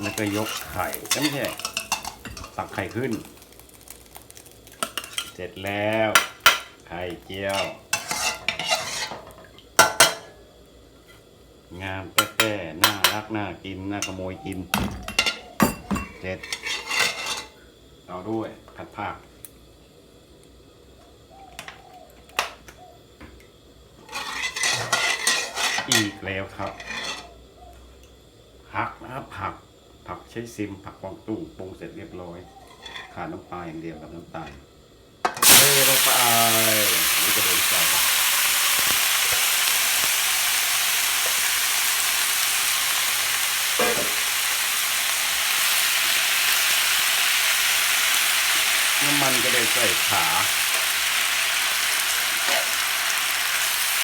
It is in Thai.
แล้วก็ยกไข่เอ้ยไม่ใช่ตักไข่ขึ้น เสร็จแล้ว ไข่เจียว งามแต้ๆน่ารักน่ากินน่าขโมยกิน เสร็จต่อด้วยผัดผักอีกแล้วครับผักนะครับผัก ผักใช้ซิม ผักกวางตุ้งปรุงเสร็จเรียบร้อย ขาดน้ำปลาอย่างเดียวกับน้ำตาลเทลงไปนี่ก็โดนใส่น้ำมันก็ได้ใส่ขา